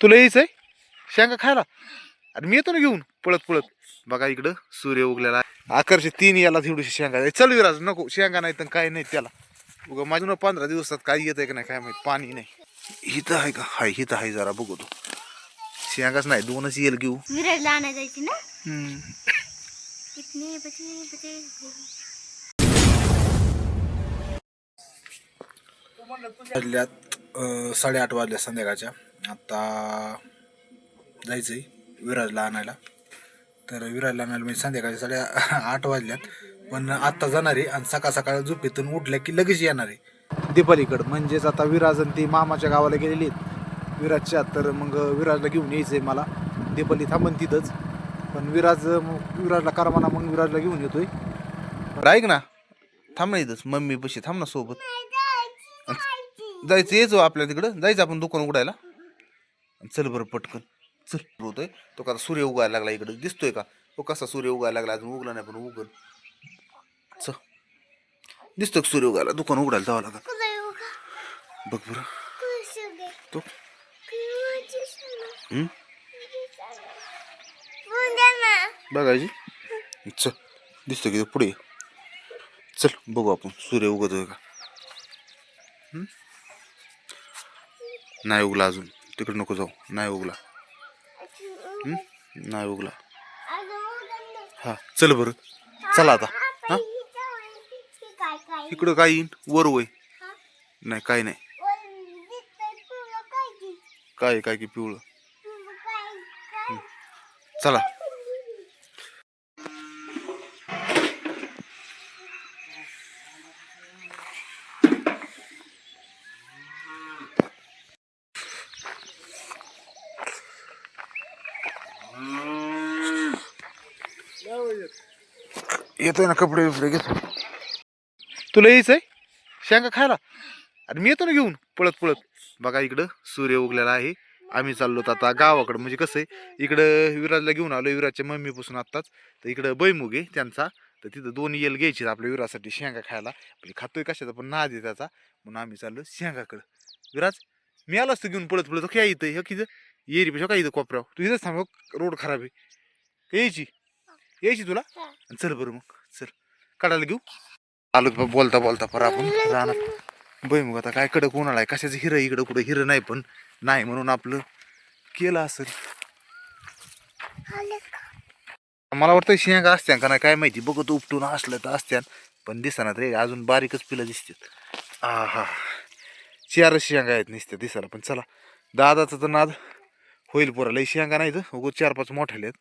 तुला यायचंय शेंगा खायला? आणि मी येतो ना घेऊन पळत पळत. बघा इकडं सूर्य उगलेला आहे. आकर्षित तीन याला थोडीशी शेंगा. चल विराज नको शेंगा नाही तर काय नाही त्याला. उगा माझ्या पंधरा दिवसात काय येत आहे का नाही काय माहीत पाणी नाही. हिथं आहे का? हाय हिथं आहे जरा बघू तू. शेंगाच नाही दोनच येल घेऊ. विराजला आणा जायची ना साडेआठ वाजल्या संध्याकाळच्या. आता जायचंय विराजला आणायला. तर विराजला आणायला म्हणजे संध्याकाळच्या साडे आठ वाजल्यात. पण आत्ता जाणार आहे आणि सकाळ सकाळ झोपेतून उठल्या की लगेच येणार आहे. दीपालीकडं. म्हणजेच आता विराज आणि ती मामाच्या गावाला गेलेली आहेत. विराजच्या. तर मग विराजला घेऊन यायचं आहे मला. दीपाली थांबन तिथंच. पण विराज मग विराजला करा म्हणा मग विराजला घेऊन येतोय. बरं ऐक ना. थांब ना इथंच. मम्मी बशी थांब ना सोबत. जायचं यायचो आपल्या तिकडं. जायचं आपण दुकान उघडायला. चल बरं पटकन. चल. होतोय. तो का सूर्य उगायला लागला इकडं. दिसतोय का? तो कसा सूर्य उगायला लागला? अजून उगला नाही पण उगल. चल. दिसतो सूर्य उगायला? दुकान उघडायला जावं लागल. बघ बरं. तो? हम्म? बघायची चल. दिसतो की तो पुढे. चल बघू आपण. सूर्य उगतोय का? नाही उगला अजून. तिकडे नको जाऊ. नाही उगला. नाही उगला. हा चल बरं. चला आता. हा? इकडं काय येईन? वर वय. नाही काय नाही. काय काय की पिवळं? चला. येतोय ना कपडे बिपडे घेतो तुला यायचंय? शेंगा खायला? आणि मी येतो ना घेऊन पळत पळत. बघा इकडं सूर्य उगलेला आहे. आम्ही चाललो आता गावाकडं. म्हणजे कसं आहे इकडं विराजला घेऊन आलो विराजच्या मम्मीपासून आत्ताच. तर इकडं बैमुग आहे त्यांचा. तर तिथं दोन येल घ्यायचे आपल्या विरासाठी शेंगा खायला. म्हणजे खातोय कशाचा पण नाद आहे त्याचा. म्हणून आम्ही चाललो शेंगाकडं. विराज मी आलो असतो घेऊन पळत पळत. हो, काय इथं हे किती येरी पेक्षा काय इथं कोपऱ्यावर? तू इथंच थांब हो. रोड खराब आहे. यायची? यायची तुला? आणि चल बरं मग चल. काढायला घेऊ? आलो बोलता बोलता पर आपण. राहणार बै मग आता काय कडक उन्हाळा आहे. कशाचं हिरं इकडं कुठं? हिरं नाही पण नाही म्हणून आपलं केलं असेल. मला वाटतं शेंगा असत्या का नाही काय माहिती. बघत उपटून असलं तर असत्या पण दिसणार रे अजून बारीकच पिलं दिसतात आ हा चार शेंगा आहेत नुसत्या दिसायला. पण चला दादाचा तर नाद होईल पोरा. लई शेंगा नाही तर उगो चार पाच मोठ्याले आहेत.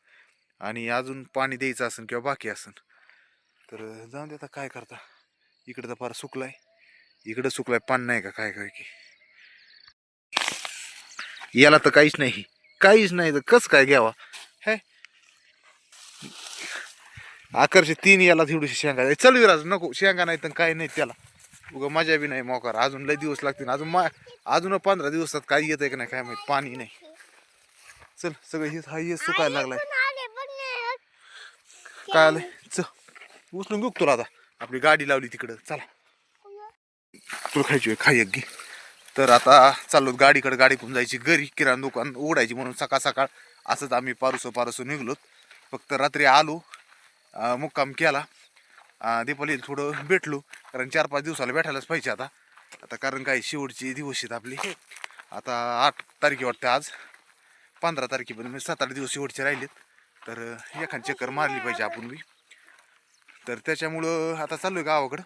आणि अजून पाणी द्यायचं असेल किंवा बाकी असेल तर जाऊन दे आता काय करता. इकडं तर फार सुकलाय. इकडं सुकलाय पान नाही का काय काय की. याला तर काहीच नाही. काहीच नाही तर कस काय घ्यावा? हे. आकर्षित तीन याला थोडीशी शेंगा आहे. चल विराज नको. शेंगा नाही तर काय नाही त्याला. उगा मजा बी नाही मोकार. अजून लय दिवस लागतील. अजून मा अजून पंधरा दिवसात काय येत आहे का नाही काय माहीत. पाणी नाही. चल सगळं हे हा हे सुकायला लागलाय. काय आलंय? च उचलून घेऊ तुला आता. आपली गाडी लावली तिकडं. चला. तुला खायची खाय खाई घे. तर आता चाललो गाडीकडे. गाडी घेऊन जायची घरी. किराणा दुकान उघडायची म्हणून सकाळ सकाळ असंच आम्ही पारसो पारुसं निघलो फक्त रात्री आलो मुक्काम केला. अं, थोडं भेटलो. कारण चार पाच दिवसाला भेटायलाच पाहिजे आता. आता कारण काय शेवटची दिवस आहेत आपली. आता आठ तारखे वाटते आज. पंधरा तारखेपर्यंत सात आठ दिवस शेवटचे राहिलेत. तर एखाद चक्कर मारली पाहिजे आपण बी. तर त्याच्यामुळं आता चाललोय गावाकडं.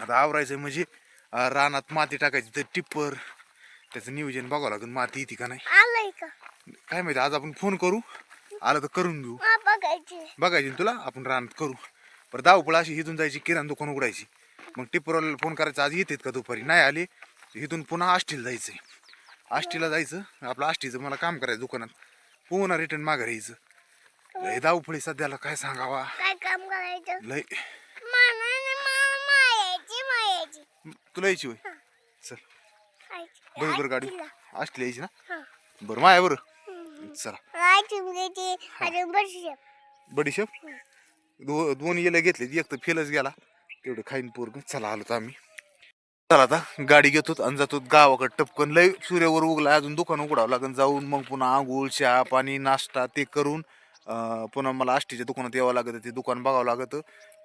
आता आवरायचं म्हणजे अं, रानात माती टाकायची तर टिप्पर त्याचं नियोजन बघावं लागेल माती येते का नाही. काय माहिती आज आपण फोन करू आलं तर करून घेऊ बघायचे. तुला आपण रानात करू. बरं धावपळ अशी इथून जायची किराणा दुकान उघडायची. मग टिप्परवाल्याला फोन करायचा आज येतात का दुपारी? नाही आले इथून पुन्हा आष्टीला जायचंय. आष्टीला जायचं आपलं आष्टीचं मला काम करायचं दुकानात. पुन्हा रिटर्न माघारी यायचं. लय धावपळी सध्याला काय सांगावा? काय काम करायचं? लय मानाने मा- मायाची मायाची. तुला यायची होय? चल. खायची. बरोबर गाडी. आजीला. आष्टीला यायची ना? हा. बरं माया बरं. हम्म. चला. अजून बडीशेप. दो दोन येले घेतले एक तर फेलच गेला. तेवढं खाईन पोरग. चला आलो तर आम्ही. चला आता गाडी घेतो आणि जातो गावाकडे टपकन. लय सूर्यावर उगला अजून दुकान उघडावं लागेल जाऊन मग पुन्हा आंघोळ चहा पाणी नाश्ता ते करून अं, पुन्हा मला आष्टीच्या दुकानात यावं लागतं ते दुकान बघावं लागतं.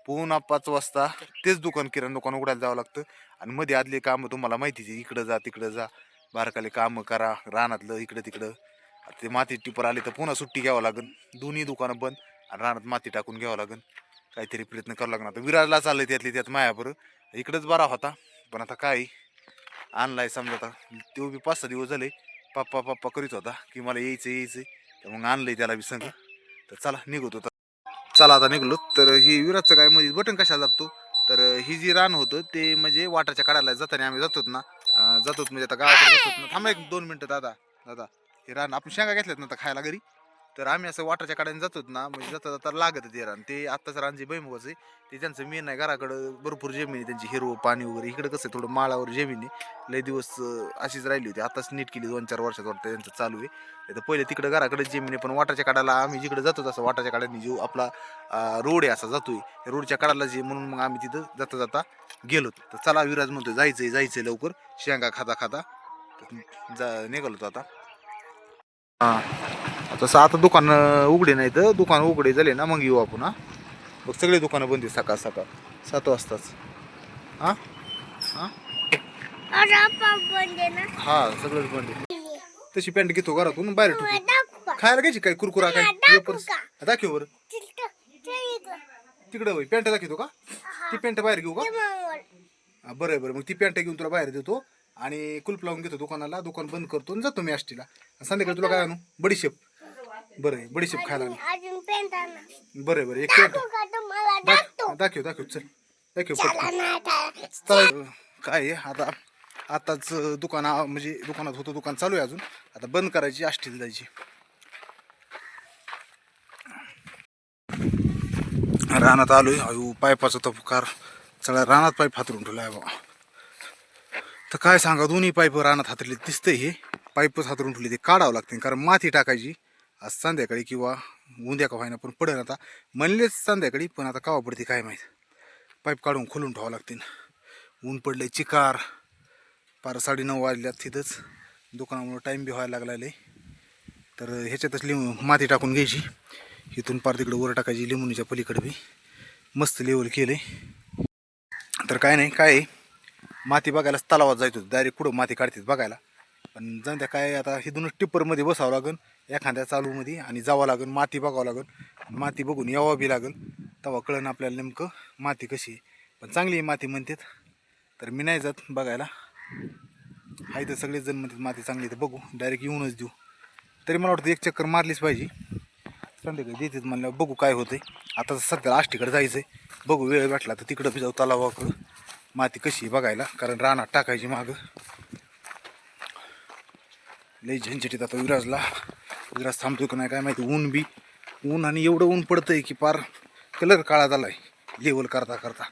पुन्हा पाच वाजता तेच दुकान किराणा दुकान उघडायला जावं लागतं. आणि मध्ये आदले कामं तुम्हाला माहितीच आहे इकडं जा तिकडं जा. बारकाले कामं करा रानातलं इकडं तिकडं. आता ते माती टिपर आले तर पुन्हा सुट्टी घ्यावं लागेल दोन्ही दुकानं बंद आणि रानात माती टाकून घ्यावं लागेल काहीतरी प्रयत्न करावं लागणार. आता विराजला चाललंय त्यातली त्यात मायाबर इकडंच बरा होता पण आता काय? आणलाय समजा आता. तो बी पाच सहा दिवस झाले पप्पा पप्पा करीत होता की मला यायचं यायचं. तर मग आणलंय त्याला बी संग. तर चला निघतो चला आता निघलो. तर ही विराजचं काय म्हणजे बटन कशाला दाबतो? तर ही जी रान होतं ते म्हणजे वाटाच्या काढायला जाताना आम्ही जातोत ना. जातो जातोत म्हणजे आता गावाकडे जातोत ना. थांबा एक दोन मिनटं दादा दादा. हे रान आपण शेंगा घेतल्यात ना आता खायला घरी? तर आम्ही असं वाटाच्या काढायला जातो ना म्हणजे जाता जाता लागत ते रान ते आत्ताच रान जे आहे. ते त्यांचं मेन आहे घराकडं भरपूर जमीन आहे त्यांची हिरवं पाणी वगैरे. इकडं कसं आहे थोडं माळावर जमीन आहे. लय दिवस अशीच राहिली होती. आताच नीट केली दोन चार वर्षात वाटतं त्यांचं चालू आहे. तर पहिले तिकडं घराकडे जमीन आहे पण वाटाच्या काढायला आम्ही जिकडे जातो असं वाटाच्या काढाने जो आपला रोड आहे असा जातोय. रोडच्या काढाला जे म्हणून मग आम्ही तिथं जाता जाता गेलो तर चला विराज म्हणतोय जायचंय जायचंय लवकर. शेंगा खाता खाता. जा निघालो आता. हां. तसं आता दुकान उघडे नाही तर दुकान उघडे झाले ना मग येऊ आपण हा. बघ सगळे दुकानं बंद सकाळ सकाळ. सात वाजताच. हां? हां? हा सगळंच बंद तशी पॅन्ट घेतो घरातून बाहेर ठेवतो. खायला घ्यायची काय? कुरकुरा काय? दाखवू. बरं. तिकडं होय पॅन्ट दाखवतो का? ती पॅन्ट बाहेर घेऊ का? बरं बरं मग ती पॅन्ट घेऊन तुला बाहेर देतो आणि कुलप लावून घेतो दुकानाला. दुकान बंद करतो आणि जातो मी आष्टीला. संध्याकाळी तुला काय आणू? बडीशेप. बरं आहे बडीशेप खायला अजून पेंट बरं आहे बरं एक पॅन्ट दाखवू का तुम्हाला दाखव. दाखव चल. दाखव चला पटकन. चला काय आहे? आता आताच दुकान म्हणजे दुकानात होतं दुकान चालू आहे अजून. आता बंद करायची आष्टीला जायची. रानात आलोय. अयो पायपाचा तो कार सगळ्या रानात पाईप हातरून ठेवला आहे बाबा. तर काय सांगा दोन्ही पाईप रानात हातरले. दिसतंय हे. पाईपच हातरून ठेवले ते काढावं लागते कारण माती टाकायची. आज संध्याकाळी किंवा उद्या का व्हायना पण पडेल आता. म्हणलेच संध्याकाळी पण आता कावा पडते काय माहीत? पाईप काढून खोलून ठेवावं लागतील. ऊन पडले चिकार. पार साडे नऊ वाजल्यात तिथंच. दुकानामुळं टाईम बी व्हायला लागला लय. तर ह्याच्यातच लिंबू माती टाकून घ्यायची. इथून पार तिकडं वर टाकायची लिंबूनीच्या पलीकडे बी. मस्त लेवल केले तर काय नाही काय माती बघायला तलावात जायचो डायरेक्ट कुठं माती काढतात बघायला. पण जाऊन त्या काय आता हे दोन टिप्परमध्ये बसावं लागेल एखाद्या चालूमध्ये आणि जावं लागेल माती बघावं लागेल माती बघून यावं बी लागेल. तेव्हा कळण आपल्याला नेमकं माती कशी आहे. पण चांगली आहे माती म्हणतात. तर मी नाही जात बघायला. आहे तर सगळेच जण म्हणतात माती चांगली आहे तर बघू. डायरेक्ट येऊनच देऊ. तरी मला वाटतं एक चक्कर मारलीच पाहिजे. संध्याकाळी देतात म्हणल्यावर बघू काय होतं आता सध्या आष्टीकडे जायचं आहे बघू वेळ भेटला तर तिकडं बी जाऊ तलावाकडं. माती कशी आहे बघायला. कारण रानात टाकायची मागं. लई झंझटीत आता विराजला. विराज थांबतो का नाही काय माहिती. ऊन बी ऊन आणि एवढं ऊन पडतंय की पार. कलर काळा आलाय लेवल करता करता.